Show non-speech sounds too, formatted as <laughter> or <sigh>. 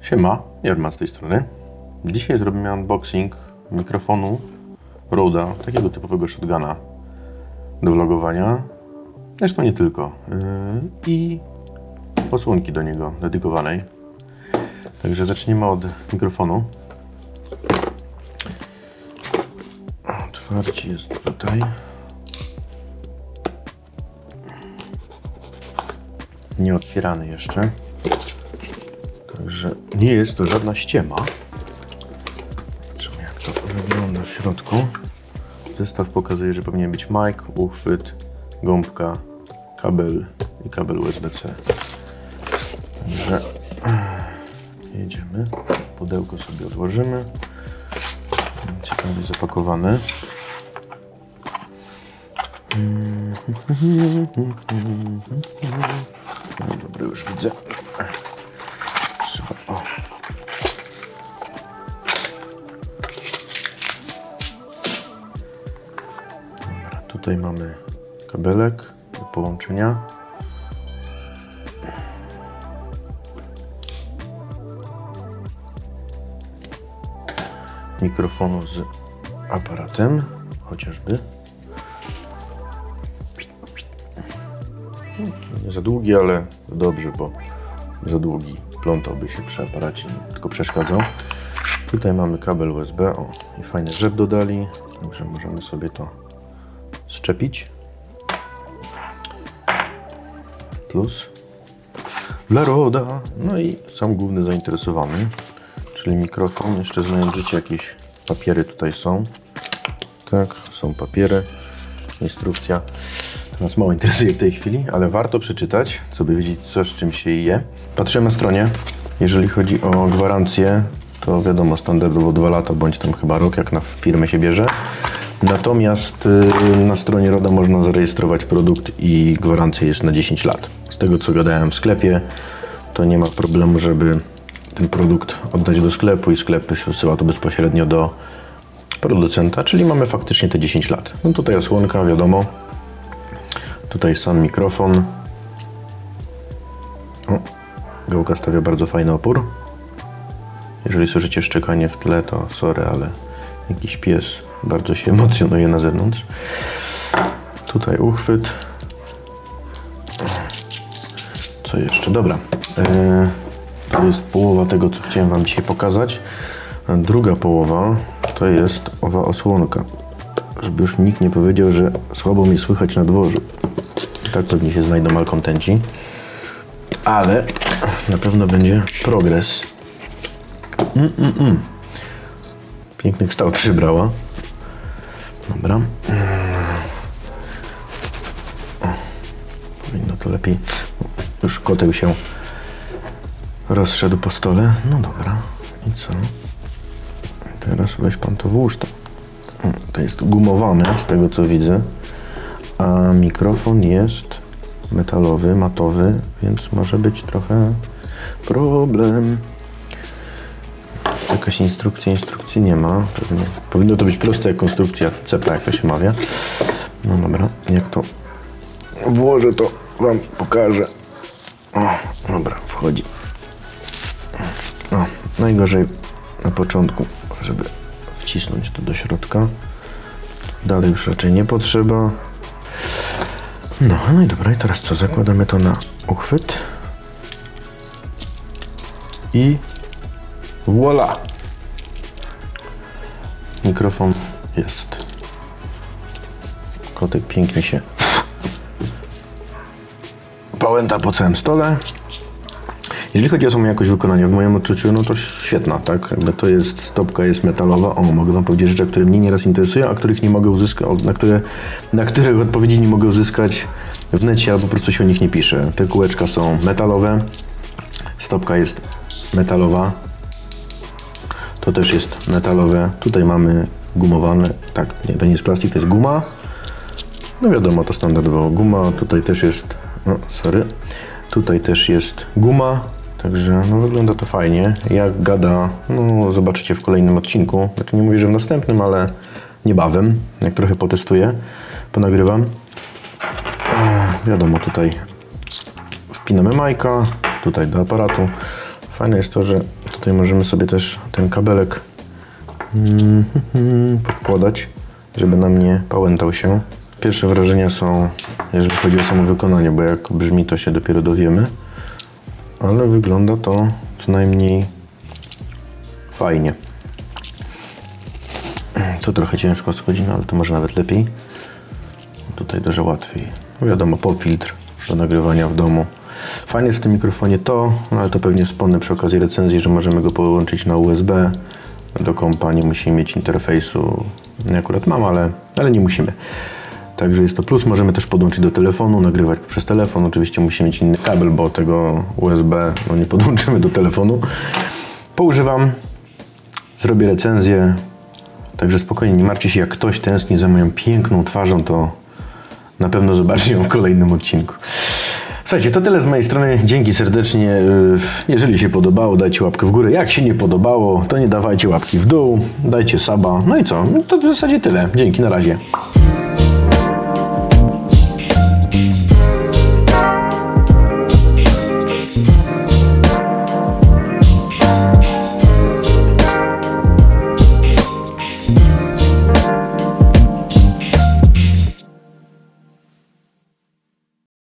Siema, Jarman z tej strony. Dzisiaj zrobimy unboxing mikrofonu Rode'a, takiego typowego shotguna do vlogowania. Zresztą nie tylko. Yy, I osłonki do niego dedykowanej. Także zaczniemy od mikrofonu. Otwarcie jest tutaj. Nie otwierany jeszcze. Nie jest to żadna ściema. Zobaczymy jak to wygląda w środku. Zestaw pokazuje, że powinien być mic, uchwyt, gąbka, kabel i kabel USB-C. Także <clears throat> jedziemy. Pudełko sobie odłożymy. Ciekawie zapakowane. <laughs> No dobra, już widzę. Tutaj mamy kabelek do połączenia. Mikrofonu z aparatem, chociażby. Nie za długi, ale dobrze, bo za długi plątałby się przy aparacie, tylko przeszkadzał. Tutaj mamy kabel USB, o i fajny rzep dodali, także możemy sobie to szczepić. Plus dla RODA, no i sam główny zainteresowany, czyli mikrofon. Jeszcze znając życie jakieś papiery tutaj są. Tak, są papiery, instrukcja. To nas mało interesuje w tej chwili, ale warto przeczytać, co by wiedzieć, co z czym się je. Patrzyłem na stronie. Jeżeli chodzi o gwarancję, to wiadomo, standardowo 2 lata, bądź tam chyba rok, jak na firmę się bierze. Natomiast y, na stronie RODA można zarejestrować produkt i gwarancja jest na 10 lat. Z tego co gadałem w sklepie, to nie ma problemu, żeby ten produkt oddać do sklepu i sklep wysyła to bezpośrednio do producenta, czyli mamy faktycznie te 10 lat. No tutaj osłonka, wiadomo, Tutaj sam mikrofon. O, gałka stawia bardzo fajny opór. Jeżeli słyszycie szczekanie w tle, to sorry, ale jakiś pies bardzo się emocjonuje na zewnątrz. Tutaj uchwyt. Co jeszcze? Dobra. E, to jest połowa tego, co chciałem Wam dzisiaj pokazać. Druga połowa to jest owa osłonka. Żeby już nikt nie powiedział, że słabo mnie słychać na dworzu. Tak pewnie się znajdą malkontenci. Ale na pewno będzie progres. Mm, mm, mm. Piękny kształt przybrała. Dobra. O, Powinno to lepiej. Już kotek się rozszedł po stole. No dobra. I co? Teraz weź pan to włóż to. O, To jest gumowane z tego co widzę a mikrofon jest metalowy, matowy, więc może być trochę problem. Jakaś instrukcja, instrukcji nie ma. Pewnie. Powinno to być proste jak konstrukcja CEPA, jak to się mawia. No dobra, jak to włożę, to Wam pokażę. O, dobra, wchodzi. O, najgorzej na początku, żeby wcisnąć to do środka. Dalej już raczej nie potrzeba. No, no i dobra, i teraz co? Zakładamy to na uchwyt. I voila! Mikrofon jest. Kotek pięknie się pałęta po całym stole. Jeżeli chodzi o samą jakość wykonania, w moim odczuciu, no to świetna, tak? Jakby to jest, stopka jest metalowa. O, mogę Wam powiedzieć rzeczy, które mnie nieraz interesują, a których nie mogę uzyskać, na które, na których odpowiedzi nie mogę uzyskać w necie, albo po prostu się o nich nie pisze. Te kółeczka są metalowe, stopka jest metalowa, to też jest metalowe. Tutaj mamy gumowane, tak, nie, to nie jest plastik, to jest guma. No wiadomo, to standardowo guma. Tutaj też jest, no sorry, tutaj też jest guma. Także no, wygląda to fajnie. Jak gada, no zobaczycie w kolejnym odcinku. Znaczy nie mówię, że w następnym, ale niebawem, jak trochę potestuję, ponagrywam. Ech, wiadomo, tutaj wpinamy majka, tutaj do aparatu. Fajne jest to, że tutaj możemy sobie też ten kabelek mm, <laughs> powkładać, żeby nam nie pałętał się. Pierwsze wrażenia są, jeżeli chodzi o samo wykonanie, bo jak brzmi, to się dopiero dowiemy. Ale wygląda to co najmniej fajnie. To trochę ciężko schodzi, no ale to może nawet lepiej. Tutaj dużo łatwiej. Wiadomo, popfiltr do nagrywania w domu. Fajne jest w tym mikrofonie to, no ale to pewnie wspomnę przy okazji recenzji, że możemy go połączyć na USB do kompa, nie musimy mieć interfejsu. Ja akurat mam, ale, ale nie musimy. Także jest to plus. Możemy też podłączyć do telefonu, nagrywać przez telefon. Oczywiście musimy mieć inny kabel, bo tego USB no, nie podłączymy do telefonu. Poużywam, zrobię recenzję. Także spokojnie, nie martwcie się, jak ktoś tęskni za moją piękną twarzą, to na pewno zobaczy ją w kolejnym odcinku. Słuchajcie, to tyle z mojej strony. Dzięki serdecznie. Yy, Jeżeli się podobało, dajcie łapkę w górę. Jak się nie podobało, to nie dawajcie łapki w dół, dajcie saba. No i co? To w zasadzie tyle. Dzięki, na razie.